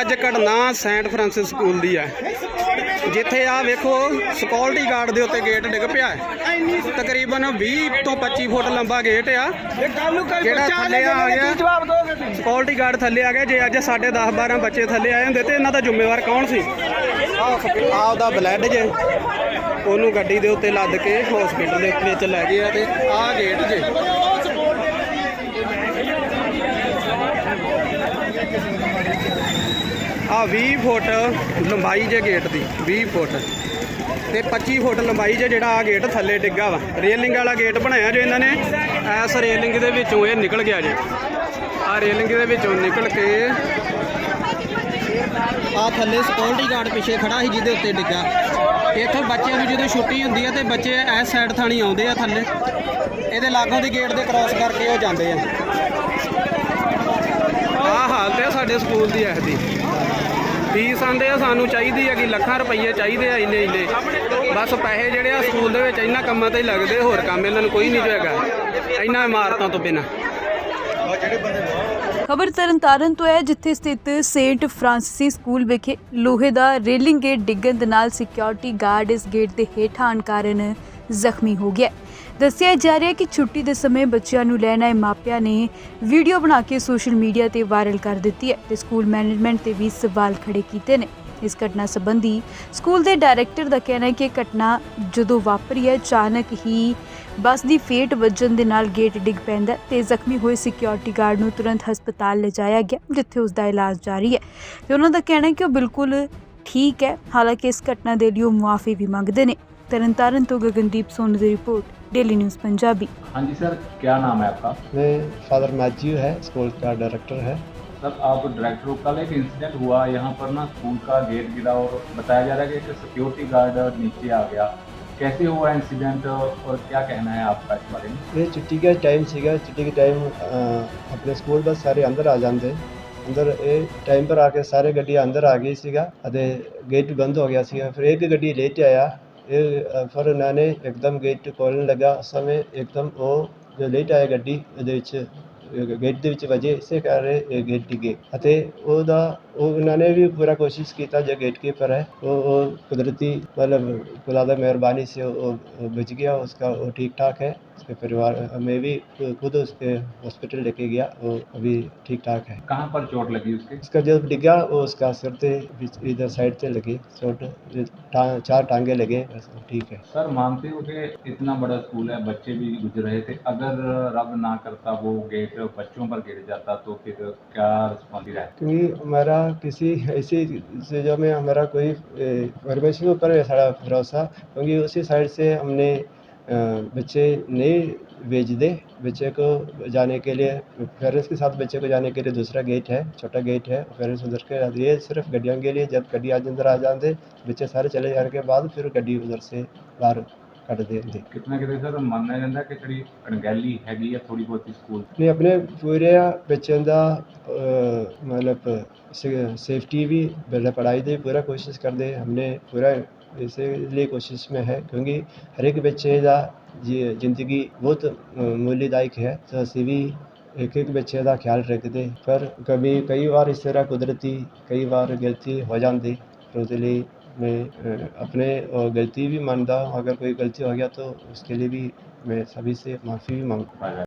ਅੱਜ ਘਟਨਾ Saint Francis school ਦੀ ਹੈ। ਜਿੱਥੇ ਆ ਵੇਖੋ ਸਿਕਿਉਰਿਟੀ ਗਾਰਡ ਦੇ ਉੱਤੇ ਗੇਟ ਡਿੱਗ ਪਿਆ ਹੈ। ਤਕਰੀਬਨ 20 ਤੋਂ 25 ਫੁੱਟ ਲੰਬਾ ਗੇਟ ਆ। ਜਿਹੜਾ ਥੱਲੇ ਆ ਗਿਆ ਸਿਕਿਉਰਿਟੀ ਗਾਰਡ ਥੱਲੇ ਆ ਗਿਆ। ਜੇ ਅੱਜ ਸਾਡੇ 10 12 ਬੱਚੇ ਥੱਲੇ ਆਏ ਹੁੰਦੇ ਤੇ ਇਹਨਾਂ ਦਾ ਜ਼ਿੰਮੇਵਾਰ ਕੌਣ ਸੀ? ਆਹ ਦਾ ਬਲੱਡ ਜੇ। ਉਹਨੂੰ ਗੱਡੀ ਦੇ ਉੱਤੇ ਲੱਦ ਕੇ ਹਸਪੀਟਲ ਦੇ ਵਿੱਚ ਲੈ ਗਏ ਆ ਤੇ ਆਹ ਗੇਟ ਜੇ। ਆ 20 ਫੁੱਟ ਲੰਬਾਈ ਜੇ ਗੇਟ ਦੀ 20 ਫੁੱਟ। ਤੇ 25 ਫੁੱਟ ਲੰਬਾਈ ਜੇ ਜਿਹੜਾ ਆ ਗੇਟ ਥੱਲੇ ਡਿੱਗਾ ਵਾ। ਰੇਲਿੰਗ ਵਾਲਾ ਗੇਟ ਬਣਾਇਆ ਜੋ ਇਹਨਾਂ ਨੇ, ਐਸ ਰੇਲਿੰਗ ਦੇ ਵਿੱਚੋਂ ਇਹ ਨਿਕਲ ਗਿਆ ਜੇ। ਆ ਰੇਲਿੰਗ ਦੇ ਵਿੱਚੋਂ ਨਿਕਲ ਕੇ ਆ ਥੱਲੇ ਸਿਕਿਉਰਿਟੀ ਗਾਰਡ ਪਿੱਛੇ ਖੜਾ ਸੀ ਜਿਹਦੇ ਉੱਤੇ ਡਿੱਗਾ। ਇੱਥੋਂ ਬੱਚਿਆਂ ਨੂੰ ਜਦੋਂ ਛੁੱਟੀ ਹੁੰਦੀ ਆ ਤੇ ਬੱਚੇ ਇਸ ਸਾਈਡ ਥਾਣੀ ਆਉਂਦੇ ਆ ਥੱਲੇ। ਇਹਦੇ ਲਾਗੋਂ ਦੀ ਗੇਟ ਦੇ ਕ੍ਰਾਸ ਕਰਕੇ ਉਹ ਜਾਂਦੇ ਆ। ਆ ਹਾਲਤ ਹੈ ਸਾਡੇ ਸਕੂਲ ਦੀ ਇਸ ਦੀ ਫੀਸ ਆਂਦੇ ਆ, ਸਾਨੂੰ ਚਾਹੀਦੀ ਹੈ ਕਿ ਲੱਖਾਂ ਰੁਪਈਏ ਚਾਹੀਦੇ ਆ ਇੰਨੇ ਇੰਨੇ। ਬਸ ਪੈਸੇ ਜਿਹੜੇ ਆ, ਸਕੂਲ ਦੇ ਵਿੱਚ ਇਹਨਾਂ ਕੰਮਾਂ ਤੇ ਹੀ ਲੱਗਦੇ, ਹੋਰ ਕੰਮ ਇਹਨਾਂ ਨੂੰ ਕੋਈ ਨਹੀਂ ਜੋ ਹੈਗਾ। ਇਹਨਾਂ ਇਮਾਰਤਾਂ ਤੋਂ ਬਿਨਾਂ। ਖਬਰ ਤਰਨਤਾਰਨ ਤੋਂ ਹੈ, ਜਿੱਥੇ ਸਥਿਤ ਸੇਂਟ ਫਰਾਂਸਿਸ ਸਕੂਲ ਵਿਖੇ ਲੋਹੇ ਦਾ ਰੇਲਿੰਗ ਗੇਟ ਡਿੱਗਣ ਦੇ ਨਾਲ ਸਿਕਿਉਰਿਟੀ ਗਾਰਡ ਇਸ ਗੇਟ ਦੇ ਹੇਠਾਂ ਆਉਣ ਕਾਰਨ ਜ਼ਖਮੀ ਹੋ ਗਿਆ। ਦੱਸਿਆ ਜਾ ਰਿਹਾ ਹੈ ਕਿ ਛੁੱਟੀ ਦੇ ਸਮੇਂ ਬੱਚਿਆਂ ਨੂੰ ਲੈਣ ਆਏ ਮਾਪਿਆਂ ਨੇ ਵੀਡੀਓ ਬਣਾ ਕੇ ਸੋਸ਼ਲ ਮੀਡੀਆ ਤੇ ਵਾਇਰਲ ਕਰ ਦਿੱਤੀ ਹੈ ਤੇ ਸਕੂਲ ਮੈਨੇਜਮੈਂਟ ਤੇ ਵੀ ਸਵਾਲ ਖੜੇ ਕੀਤੇ ਨੇ। ਇਸ ਘਟਨਾ ਸੰਬੰਧੀ ਸਕੂਲ ਦੇ ਡਾਇਰੈਕਟਰ ਦਾ ਕਹਿਣਾ ਹੈ ਕਿ ਇਹ ਘਟਨਾ ਜਦੋਂ ਵਾਪਰੀ ਹੈ, ਅਚਾਨਕ ਹੀ ਬੱਸ ਦੀ ਫੇਟ ਵੱਜਣ ਦੇ ਨਾਲ ਗੇਟ ਡਿੱਗ ਪੈਂਦਾ ਹੈ ਤੇ ਜ਼ਖਮੀ ਹੋਏ ਸਿਕਿਉਰਿਟੀ ਗਾਰਡ ਨੂੰ ਤੁਰੰਤ ਹਸਪਤਾਲ ਲਿਜਾਇਆ ਗਿਆ, ਜਿੱਥੇ ਉਸ ਦਾ ਇਲਾਜ ਜਾਰੀ ਹੈ। ਤੇ ਉਹਨਾਂ ਦਾ ਕਹਿਣਾ ਹੈ ਕਿ ਉਹ ਬਿਲਕੁਲ ਠੀਕ ਹੈ ਹਾਲਾਂਕਿ ਇਸ ਘਟਨਾ ਦੇ ਲਈ ਉਹ ਮੁਆਫੀ ਵੀ ਮੰਗਦੇ ਨੇ ਤਰਨਤਾਰਨ ਤੋਂ ਗਗਨਦੀਪ ਸੋਨ ਦੀ ਰਿਪੋर्ट डेली न्यूज़ पंजाबी हाँ जी सर क्या नाम है आपका मैं फादर मैथ्यू है स्कूल का डायरेक्टर है सर आप डायरेक्टर हो कल एक इंसिडेंट हुआ यहाँ पर ना स्कूल का गेट गिरा और बताया जा रहा है कि एक सिक्योरिटी गार्ड नीचे आ गया कैसे हुआ इंसिडेंट और क्या कहना है आपका इस बारे में ये छुट्टी का टाइम ਸੀਗਾ छुट्टी के टाइम अपने स्कूल बस सारे अंदर आ जाते ਅੰਦਰ ਇਹ ਟਾਈਮ ਪਰ ਆ ਕੇ ਸਾਰੇ ਗੱਡੀਆਂ ਅੰਦਰ ਆ ਗਈ ਸੀਗਾ, ਅਤੇ ਗੇਟ ਬੰਦ ਹੋ ਗਿਆ ਸੀਗਾ। ਫਿਰ ਇੱਕ ਗੱਡੀ ਲੇਟ ਆਇਆ। ਇਹ ਫਿਰ ਉਹਨਾਂ ਨੇ ਇੱਕਦਮ ਗੇਟ ਖੋਲ੍ਹਣ ਲੱਗਾ। ਉਸ ਸਮੇਂ ਇੱਕਦਮ ਉਹ ਜੋ ਲੇਟ ਆਇਆ ਗੱਡੀ ਉਹਦੇ ਵਿੱਚ ਗੇਟ ਦੇ ਵਿੱਚ ਵਜੇ ਇਸੇ ਕਾਰਨ ਇਹ ਗੇਟ ਡਿੱਗੇ ਅਤੇ ਉਹਦਾ ਉਹ ਉਹਨਾਂ ਨੇ ਵੀ ਪੂਰਾ ਕੋਸ਼ਿਸ਼ ਕੀਤਾ ਜੋ ਗੇਟਕੀਪਰ है वो वो कुदरती मतलब खुदा मेहरबानी से वो वो बच गया उसका वो ठीक ठाक है उसके परिवार मैं भी खुद उसके हॉस्पिटल लेके गया वो अभी ठीक ठाक है कहाँ पर चोट लगी उसके उसका जब डिग्गा वो उसका सिर से बीच- इधर साइड से लगी चोट जो टा, चार टांगे लगे बस वो ठीक है सर मानते हो कि इतना बड़ा स्कूल है बच्चे भी गुजर रहे थे अगर रब ना करता वो गेट बच्चों पर गिर जाता तो फिर क्या रिस्पॉन्स क्योंकि हमारा किसी ऐसी चीज़ों में हमारा कोई परमेश्वर के ऊपर सारा भरोसा, क्योंकि उसी साइड से हमने बच्चे नहीं भेज दे, बच्चे को जाने के लिए पेरेंट्स के साथ बच्चे को जाने के लिए दूसरा गेट है, छोटा गेट है पेरेंट्स उधर के ये सिर्फ़ गड्डियों के लिए, जब गड्डी आज अंदर आ जाते, बच्चे सारे चले जाने के बाद फिर गड्डी उधर से बाहर ਕੱਢਦੇ ਹੁੰਦੇ। ਕਿਤਨਾ ਕਿਤੇ ਸਰ ਮੰਨਿਆ ਜਾਂਦਾ ਕਿ ਜਿਹੜੀ ਅਣਗਹਿਲੀ ਹੈਗੀ ਆ ਥੋੜੀ ਬਹੁਤੀ ਸਕੂਲ ਨੇ ਆਪਣੇ ਪੂਰੇ ਬੱਚਿਆਂ ਦਾ ਅਹ, ਮਤਲਬ सेफ्टी भी मतलब पढ़ाई दे पूरा कोशिश कर दे हमने पूरा इसलिए कोशिश में है क्योंकि हर एक बच्चे का जी जिंदगी बहुत अ, मूल्यदायक है तो असी भी ਇੱਕ ਇੱਕ ਬੱਚੇ ਦਾ ਖਿਆਲ ਰੱਖਦੇ। ਪਰ ਕभी ਕਈ ਵਾਰ ਇਸ ਤਰ੍ਹਾਂ ਕੁਦਰਤੀ ਕਈ ਵਾਰ ਗਲਤੀ ਹੋ ਜਾਂਦੀ। ਪਰ ਉਹਦੇ ਲਈ मैं अ, अपने अ, गलती भी मानता हूँ अगर कोई गलती हो गया तो उसके लिए भी मैं सभी से माफ़ी भी मांगता हूँ